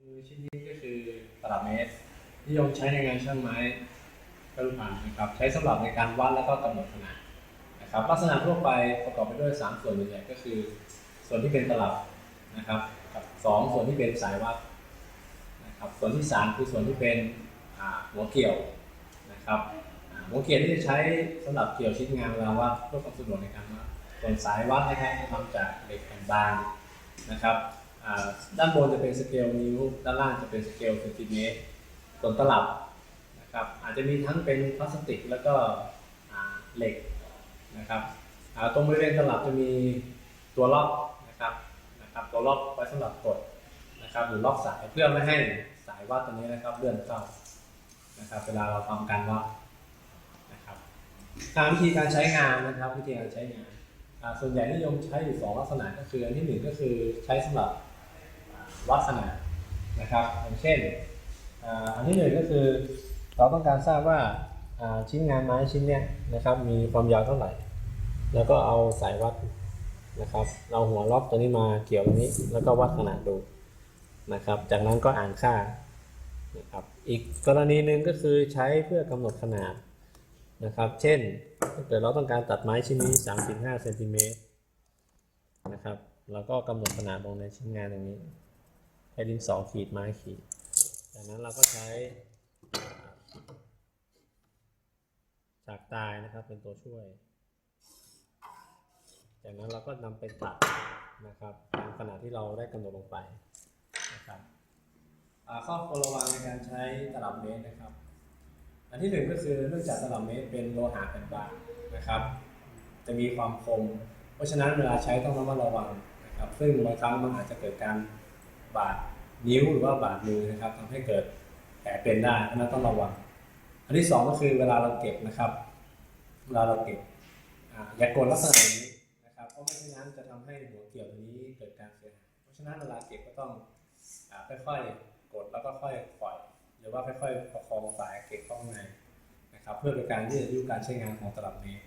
คือชิ้นนี้ก็คือตลับเมตรนิยมใช้ในงานช่างไม้กระดูกผ่านนะครับ ใช้สำหรับในการวัดแล้วก็กำหนดขนาดนะครับ ลักษณะทั่วไปประกอบไปด้วย 3 ส่วนใหญ่ก็คือ ส่วนที่เป็นตลับนะครับกับสองส่วนที่เป็นสายวัดนะครับ ส่วนที่ 3 คือส่วนที่เป็นหัวเกี่ยวนะครับหัวเกี่ยวที่จะใช้สำหรับเกี่ยวชิ้นงานเวลาวัดเพื่อความสะดวกในการวัดส่วนสายวัดนะครับทำจากเหล็กแผ่นบางนะครับ ด้านบนจะเป็นสเกลนิ้ว ด้านล่างจะเป็นสเกลเซนติเมตรส่วนตลับนะครับอาจจะมีทั้งเป็นพลาสติกแล้วก็เหล็กนะครับตรงบริเวณตลับจะมีตัวล็อกนะครับนะครับตัวล็อกไว้สำหรับกดนะครับหรือล็อกสายเพื่อไม่ให้สายวัดตัวนี้นะครับเลื่อนเข้านะครับเวลาเราทำการวัดนะครับตามวิธีการใช้งานนะครับวิธีการใช้งานส่วนใหญ่นิยมใช้อยู่สองลักษณะก็คืออันที่หนึ่งก็คือใช้สำหรับ วัดขนาดนะครับอย่างเช่นอันที่หนึ่งก็คือเราต้องการทราบว่าชิ้นงานไม้ชิ้นเนี้ยนะครับมีความยาวเท่าไหร่ แล้วก็เอาสายวัดนะครับ เราหัวล็อกตัวนี้มาเกี่ยวตรงนี้แล้วก็วัดขนาดดูนะครับ จากนั้นก็อ่านค่านะครับอีกกรณีหนึ่งก็คือใช้เพื่อกำหนดขนาดนะครับ เช่นถ้าเกิดเราต้องการตัดไม้ชิ้นนี้ 3.5เซนติเมตรนะครับเราก็กำหนดขนาดลงในชิ้นงานอย่างนี้ ใช้ดินสอขีดไม้ขีด จากนั้นเราก็ใช้ฉากตายนะครับเป็นตัวช่วย จากนั้นเราก็นำไปตัดนะครับตามขนาดที่เราได้กำหนดลงไปนะครับข้อควรระวังในการใช้ตลับเมตรนะครับ อันที่หนึ่งก็คือเนื่องจากตลับเมตรเป็นโลหะแผ่นบางนะครับ จะมีความคม เพราะฉะนั้นเวลาใช้ต้องระมัดระวังนะครับ ซึ่งบางครั้งมันอาจจะเกิดการ บาดนิ้วหรือว่าบาดมือนะครับทำให้เกิดแผลเป็นได้เพราะฉะนั้นต้องระวัง อันที่สองก็คือเวลาเราเก็บนะครับ เวลาเราเก็บอย่ากดลักษณะอย่างนี้นะครับเพราะไม่เช่นนั้นจะทำให้หัวเกี่ยวตัวนี้เกิดการเสียหายเพราะฉะนั้นเวลาเก็บก็ต้องอค่อยๆกดแล้วก็ค่อยปล่อย หรือว่าค่อยๆประคองสายเก็บเข้าข้างในนะครับ เพื่อเป็นการยืดอายุการใช้งานของตลับเมตร